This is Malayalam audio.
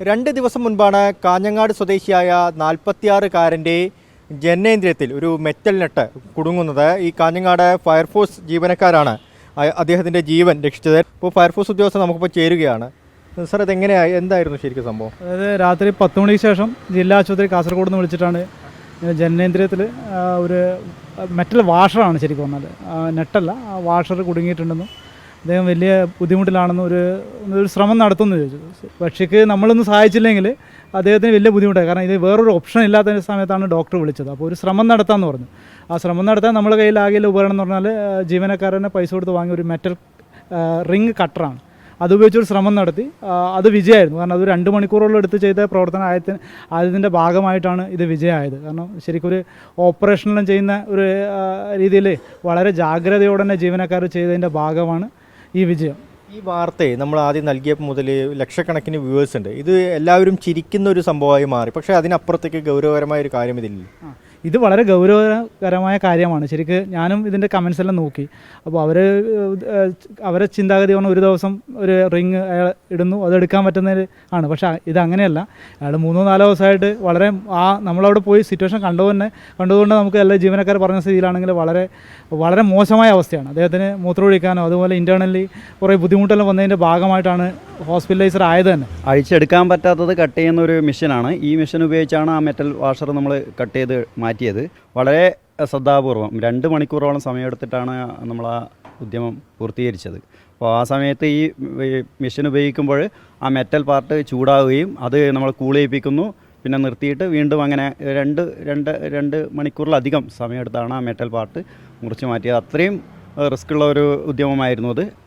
രണ്ട് ദിവസം മുൻപാണ് കാഞ്ഞങ്ങാട് സ്വദേശിയായ നാൽപ്പത്തിയാറുകാരന്റെ ജനനേന്ദ്രിയത്തിൽ ഒരു മെറ്റൽ നെട്ട് കുടുങ്ങുന്നത്. ഈ കാഞ്ഞങ്ങാട് ഫയർഫോഴ്സ് ജീവനക്കാരാണ് അദ്ദേഹത്തിന്റെ ജീവൻ രക്ഷിച്ചത്. ഇപ്പോൾ ഫയർഫോഴ്സ് ഉദ്യോഗസ്ഥർ നമുക്കിപ്പോൾ ചേരുകയാണ്. സാർ അതെങ്ങനെയായി? എന്തായിരുന്നു ശരിക്കും സംഭവം? അതായത് രാത്രി പത്ത് മണിക്ക് ശേഷം ജില്ലാ ആശുപത്രി കാസർഗോഡ് നിന്ന് വിളിച്ചിട്ടാണ് ജനനേന്ദ്രിയത്തിൽ ഒരു മെറ്റൽ വാഷറാണ് ശരിക്കും വന്നത് നെട്ടല്ല വാഷർ കുടുങ്ങിയിട്ടുണ്ടെന്നും അദ്ദേഹം വലിയ ബുദ്ധിമുട്ടിലാണെന്ന് ഒരു ഒരു ശ്രമം നടത്തുമെന്ന് ചോദിച്ചു. പക്ഷേക്ക് നമ്മളൊന്ന് സഹായിച്ചില്ലെങ്കിൽ അദ്ദേഹത്തിന് വലിയ ബുദ്ധിമുട്ടായി. കാരണം ഇത് വേറൊരു ഓപ്ഷൻ ഇല്ലാത്ത സമയത്താണ് ഡോക്ടർ വിളിച്ചത്. അപ്പോൾ ഒരു ശ്രമം നടത്താമെന്ന് പറഞ്ഞു. ആ ശ്രമം നടത്താൻ നമ്മുടെ കയ്യിൽ ആകെയുള്ള ഉപകരണം എന്ന് പറഞ്ഞാൽ ജീവനക്കാരനെ പൈസ കൊടുത്ത് വാങ്ങിയ ഒരു മെറ്റൽ റിങ് കട്ടറാണ് അത് ഉപയോഗിച്ചൊരു ശ്രമം നടത്തി. അത് വിജയമായിരുന്നു. കാരണം അത് രണ്ട് മണിക്കൂറോളം എടുത്ത് ചെയ്ത പ്രവർത്തനം ആയത്തിന് ആദ്യത്തിന്റെ ഭാഗമായിട്ടാണ് ഇത് വിജയമായത്. കാരണം ശരിക്കും ഒരു ഓപ്പറേഷനെല്ലാം ചെയ്യുന്ന ഒരു രീതിയിൽ വളരെ ജാഗ്രതയോടെ തന്നെ ജീവനക്കാർ ചെയ്തതിന്റെ ഭാഗമാണ് ഈ വിജയം. ഈ വാർത്തയെ നമ്മൾ ആദ്യം നൽകിയപ്പോൾ മുതൽ ലക്ഷക്കണക്കിന് വ്യൂവേഴ്സ് ഉണ്ട്. ഇത് എല്ലാവരും ചിരിക്കുന്ന ഒരു സംഭവമായി മാറി. പക്ഷേ അതിനപ്പുറത്തേക്ക് ഗൗരവകരമായ ഒരു കാര്യം ഇതില്ല ഇത് വളരെ ഗൗരവകരമായ കാര്യമാണ്. ശരിക്ക് ഞാനും ഇതിന്റെ കമൻസ് എല്ലാം നോക്കി. അപ്പോൾ അവർ അവരെ ചിന്താഗതി പറഞ്ഞാൽ ഒരു ദിവസം ഒരു റിങ് അയാൾ ഇടുന്നു. അതെടുക്കാൻ പറ്റുന്ന ആണ്. പക്ഷേ ഇത് അങ്ങനെയല്ല. അയാൾ മൂന്നോ നാലോ ദിവസമായിട്ട് വളരെ ആ നമ്മളവിടെ പോയി സിറ്റുവേഷൻ കണ്ടു തന്നെ കണ്ടതുകൊണ്ട് നമുക്ക് എല്ലാ ജീവനക്കാർ പറഞ്ഞ സ്ഥിതിയിലാണെങ്കിൽ വളരെ വളരെ മോശമായ അവസ്ഥയാണ്. അദ്ദേഹത്തിന് മൂത്രമൊഴിക്കാനോ അതുപോലെ ഇന്റേർണലി കുറേ ബുദ്ധിമുട്ടെല്ലാം വന്നതിന്റെ ഭാഗമായിട്ടാണ് ഹോസ്പിറ്റലൈസർ ആയത് തന്നെ അഴിച്ചെടുക്കാൻ പറ്റാത്തത് കട്ട് ചെയ്യുന്ന ഒരു മെഷീനാണ്. ഈ മെഷീൻ ഉപയോഗിച്ചാണ് ആ മെറ്റൽ വാഷർ നമ്മൾ കട്ട് ചെയ്ത് മാറ്റിയത്. വളരെ ശ്രദ്ധാപൂർവം രണ്ട് മണിക്കൂറോളം സമയമെടുത്തിട്ടാണ് നമ്മൾ ആ ഉദ്യമം പൂർത്തീകരിച്ചത്. അപ്പോൾ ആ സമയത്ത് ഈ മെഷീൻ ഉപയോഗിക്കുമ്പോൾ ആ മെറ്റൽ പാർട്ട് ചൂടാവുകയും അത് നമ്മൾ കൂൾ ചെയ്യിപ്പിക്കുന്നു. പിന്നെ നിർത്തിയിട്ട് വീണ്ടും അങ്ങനെ രണ്ട് രണ്ട് രണ്ട് മണിക്കൂറിലധികം സമയമെടുത്താണ് ആ മെറ്റൽ പാർട്ട് മുറിച്ച് മാറ്റിയത്. അത്രയും റിസ്ക് ഉള്ള ഒരു ഉദ്യമമായിരുന്നു അത്.